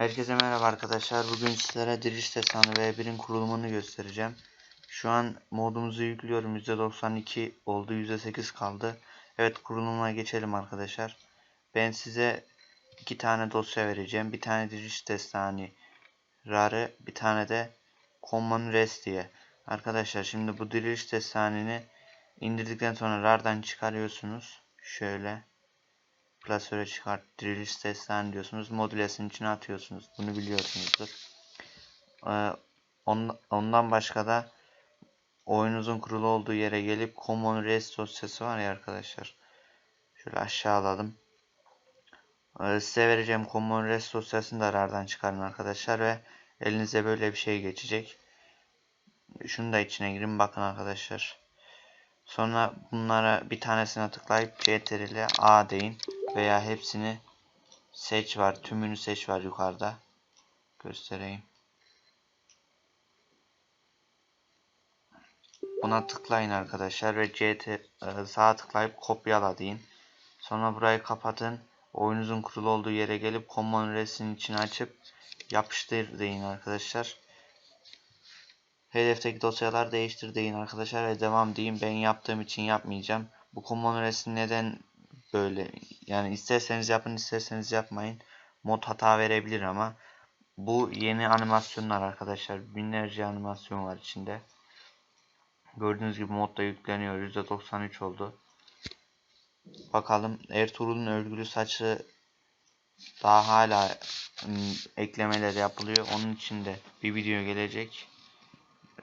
Herkese merhaba arkadaşlar. Bugün sizlere Diriliş Destanı V1'in kurulumunu göstereceğim. Şu an modumuzu yüklüyorum. %92 oldu. %8 kaldı. Evet kurulumuna geçelim arkadaşlar. Ben size iki tane dosya vereceğim. Bir tane Diriliş Destanı RAR'ı bir tane de Common Res diye. Arkadaşlar şimdi bu Diriliş Destanı'nı indirdikten sonra RAR'dan çıkarıyorsunuz. Şöyle klasöre çıkart diriliş destanı diyorsunuz. Modülesinin içine atıyorsunuz. Bunu biliyorsunuzdur. Ee, on, ondan başka da oyunuzun kurulu olduğu yere gelip Common Res dosyası var ya arkadaşlar. Şöyle aşağı alalım. Ee, size vereceğim Common Res dosyasını da RAR'dan çıkarın arkadaşlar ve elinize böyle bir şey geçecek. Şunu da içine girin bakın arkadaşlar. Sonra bunlara bir tanesine tıklayıp CTRL A deyin veya hepsini seç var. Tümünü seç var yukarıda. Göstereyim. Buna tıklayın arkadaşlar ve CT e, sağa tıklayıp kopyala deyin. Sonra burayı kapatın. Oyunuzun kurulu olduğu yere gelip Common Res'in içine açıp yapıştır deyin arkadaşlar. Hedefteki dosyalar değiştir deyin arkadaşlar ve devam deyin. Ben yaptığım için yapmayacağım. Bu Common Res'in neden böyle yani isterseniz yapın isterseniz yapmayın. Mod hata verebilir ama bu yeni animasyonlar arkadaşlar. Binlerce animasyon var içinde. Gördüğünüz gibi modda yükleniyor. %93 oldu. Bakalım Ertuğrul'un örgülü saçı daha hala eklemeler yapılıyor. Onun için de bir video gelecek.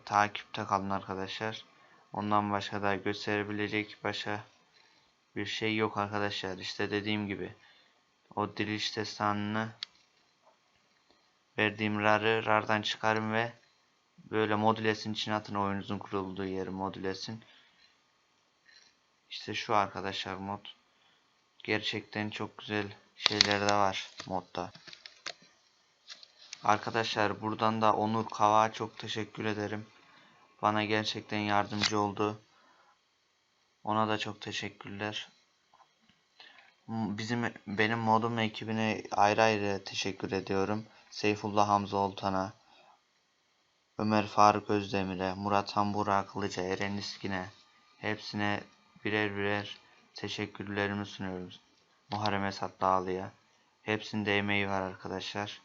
Takipte kalın arkadaşlar. Ondan başka da gösterebilecek başka bir şey yok arkadaşlar. İşte dediğim gibi o diriliş destanını verdiğim RAR'ı RAR'dan çıkarın ve böyle modülesin içine atın oyunuzun kurulduğu yeri modülesin. İşte şu arkadaşlar mod. Gerçekten çok güzel şeyler de var modda. Arkadaşlar buradan da Onur Kavak'a çok teşekkür ederim. Bana gerçekten yardımcı oldu. Ona da çok teşekkürler. Bizim benim modum ekibine ayrı ayrı teşekkür ediyorum. Seyfullah Hamza Oltan'a, Ömer Faruk Özdemir'e, Murat Hambura Kılıç'a, Eren İskin'e hepsine birer birer teşekkürlerimi sunuyoruz. Muharrem Esat Dağlı'ya. Hepsinde emeği var arkadaşlar.